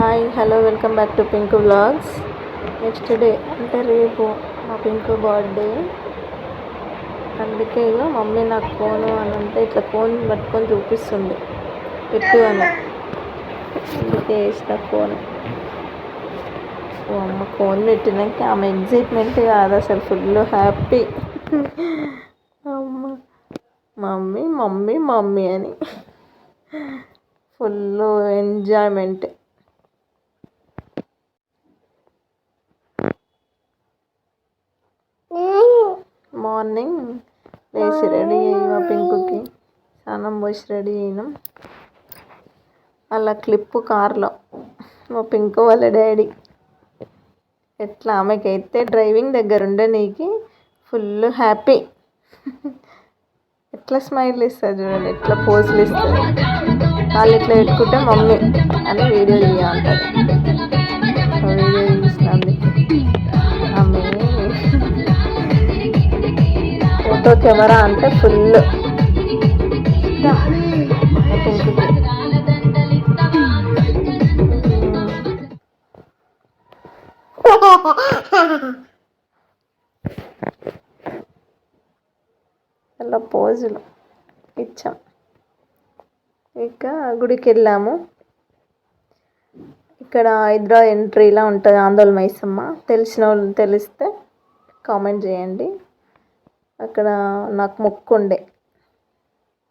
Hi hello welcome back to pink vlogs. Next day అంటే రేపు మా పింక్ బర్త్డే. అందుకే ఇక మమ్మీ నాకు ఫోను అని అంటే ఇట్లా ఫోన్ పట్టుకొని చూపిస్తుంది. పెట్టు అని. అందుకే వేసిన ఫోన్. ఓ అమ్మ ఫోన్ పెట్టినాక ఆమె ఎగ్జైట్మెంట్ కాదు అసలు ఫుల్ హ్యాపీ అమ్మ మమ్మీ మమ్మీ మమ్మీ అని. ఫుల్ ఎంజాయ్మెంట్ మార్నింగ్ లేచి రెడీ అయ్యి మా పింకుకి స్నానం పోసి రెడీ అయినాం. అలా క్లిప్పు కార్లో మా పింకు వాళ్ళ డాడీ. ఎట్లా ఆమెకైతే డ్రైవింగ్ దగ్గర ఉండే నీకు ఫుల్ హ్యాపీ. ఎట్లా స్మైల్ ఇస్తుంది చూడండి ఎట్లా పోజులు ఇస్తుంది. వాళ్ళు ఇట్లా పెట్టుకుంటే మమ్మీ అని వీడియో తీయాలంటది వీడియో ఫోటో కెమెరా అంటే ఫుల్. అలా పోజులు ఇచ్చాం. ఇక గుడికి వెళ్ళాము ఇక్కడ హైదరా ఎంట్రీలా ఉంటుంది ఆందోళన మైసమ్మ తెలిసిన వాళ్ళు తెలిస్తే కామెంట్ చేయండి. అక్కడ నాకు మొక్కు ఉండే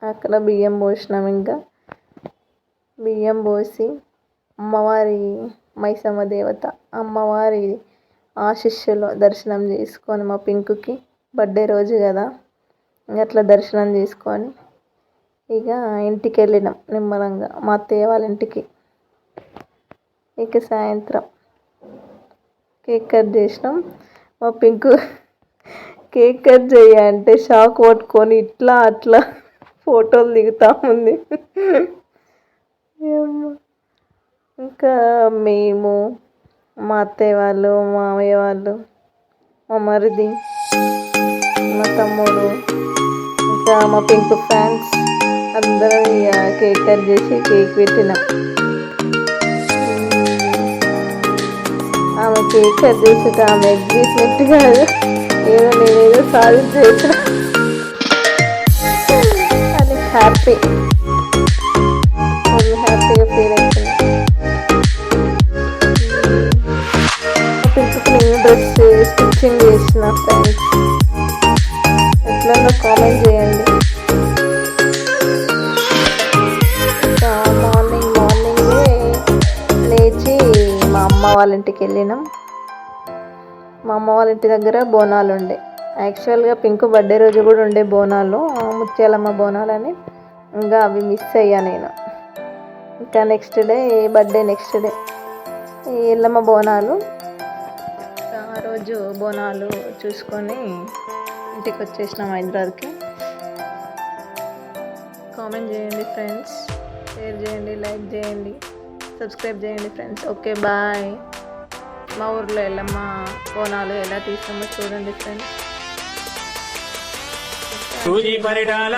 అక్కడ బియ్యం పోసినాం ఇంకా. బియ్యం పోసి అమ్మవారి మైసమ్మ దేవత అమ్మవారి ఆశిష్యులు దర్శనం చేసుకొని మా పింకుకి బర్త్డే రోజు కదా. ఇంకా అట్లా దర్శనం చేసుకొని ఇక ఇంటికి వెళ్ళినాం నిమ్మలంగా. మా అత్తయ్య వాళ్ళ ఇంటికి. ఇక సాయంత్రం కేక్ కట్ చేసినాం. మా పింకు కేక్ కట్ చేయ అంటే షాక్ పట్టుకొని ఇట్లా అట్లా ఫోటోలు దిగుతా ఉంది. ఇంకా మేము మా అత్తయ్య వాళ్ళు మామయ్య వాళ్ళు మా మరిది మా తమ్ముడు ఇంకా మా పింక్ ఫ్యాన్స్ అందరం ఇక కేక్ కట్ చేసి కేక్ పెట్టినాం. ఆమె కేక్ కట్ చేసి ఆమె ఎగ్జిట్మెంట్ కాదు. ఏదో నేనేదో సాధించేసిన అది హ్యాపీ. అది హ్యాపీగా ఫీల్ అవుతుంది పింక్కి డ్రెస్ స్టిచ్చింగ్ చేసిన ఫ్రెండ్స్. ఎట్లన్నా కామెంట్ చేయండి. మార్నింగ్ మార్నింగే లేచి మా అమ్మ వాళ్ళ ఇంటికి వెళ్ళినాం. మా అమ్మ వాళ్ళ ఇంటి దగ్గర బోనాలు ఉండే. యాక్చువల్గా పింక్ బర్త్డే రోజు కూడా ఉండే బోనాలు. ముత్యాలమ్మ బోనాలు అని ఇంకా అవి మిస్ అయ్యా నేను. ఇంకా next day birthday next day ఈ ఎల్లమ్మ బోనాలు. ఆ రోజు బోనాలు చూసుకొని ఇంటికి వచ్చేసినాం హైదరాబాద్కి. కామెంట్ చేయండి ఫ్రెండ్స్ షేర్ చేయండి లైక్ చేయండి. సబ్స్క్రైబ్ చేయండి ఫ్రెండ్స్ ఓకే బాయ్ మా ఊర్లో ఎల్లమ్మ కోణాలు ఎలా తీసామో చూడండి ఫ్రెండ్స్. పరిటాల